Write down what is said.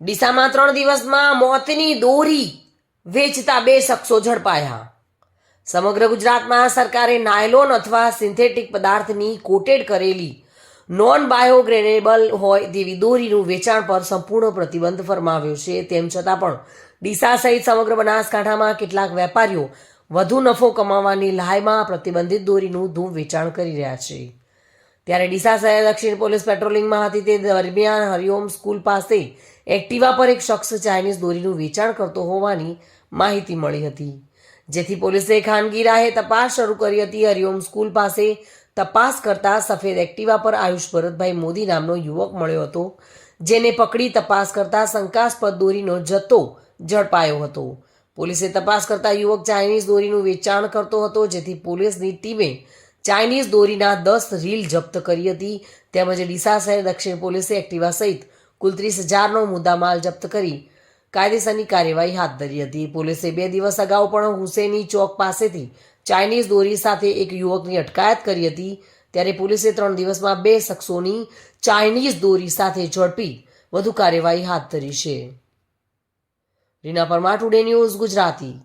ડીસામાં ત્રણ દિવસમાં મોતની દોરી વેચતા બે શખ્સો ઝડપાયા. સમગ્ર ગુજરાતમાં સરકારે નાયલોન અથવા સિન્થેટિક પદાર્થની કોટેડ કરેલી નોન બાયોગ્રેડેબલ હોય તેવી દોરીનું વેચાણ પર સંપૂર્ણ પ્રતિબંધ ફરમાવ્યો છે. તેમ છતાં પણ ડીસા સહિત સમગ્ર બનાસકાંઠામાં કેટલાક વેપારીઓ વધુ નફો કમાવાની લાયમાં પ્રતિબંધિત દોરીનું ધૂમ વેચાણ કરી રહ્યા છે. ત્યારે ડીસા દક્ષિણ પોલીસ પેટ્રોલિંગમાં હતી. તે દરમિયાન હરિઓમ સ્કૂલ પાસે એક્ટિવા પર એક શખ્સ ચાઇનીઝ દોરીનું વેચાણ કરતો હોવાની માહિતી મળી હતી. જેથી પોલીસે ખાનગી રાહે તપાસ શરૂ કરી હતી. હરિઓમ સ્કૂલ પાસે તપાસ કરતા સફેદ એક્ટિવા પર આયુષ ભરતભાઈ મોદી નામનો યુવક મળ્યો હતો, જેને પકડી તપાસ કરતા શંકાસ્પદ દોરીનો જથ્થો ઝડપાયો હતો. પોલીસે તપાસ કરતા યુવક ચાઇનીઝ દોરીનું વેચાણ કરતો હતો, જેથી પોલીસની ટીમે ચાઇનીઝ દોરીના દસ રીલ જપ્ત કરી હતી. તેમજ ડીસા શહેર દક્ષિણ પોલીસે એક્ટિવા સહિત કુલ ત્રીસ હજારનો મુદ્દામાલ જપ્ત કરી કાયદેસરની કાર્યવાહી હાથ ધરી હતી. પોલીસે બે દિવસ અગાઉ પણ હુસેની ચોક પાસેથી ચાઇનીઝ દોરી સાથે એક યુવકની અટકાયત કરી હતી. ત્યારે પોલીસે ત્રણ દિવસમાં બે શખ્સોની ચાઇનીઝ દોરી સાથે ઝડપી વધુ કાર્યવાહી હાથ ધરી છે. Reena Parmar, today news Gujarati.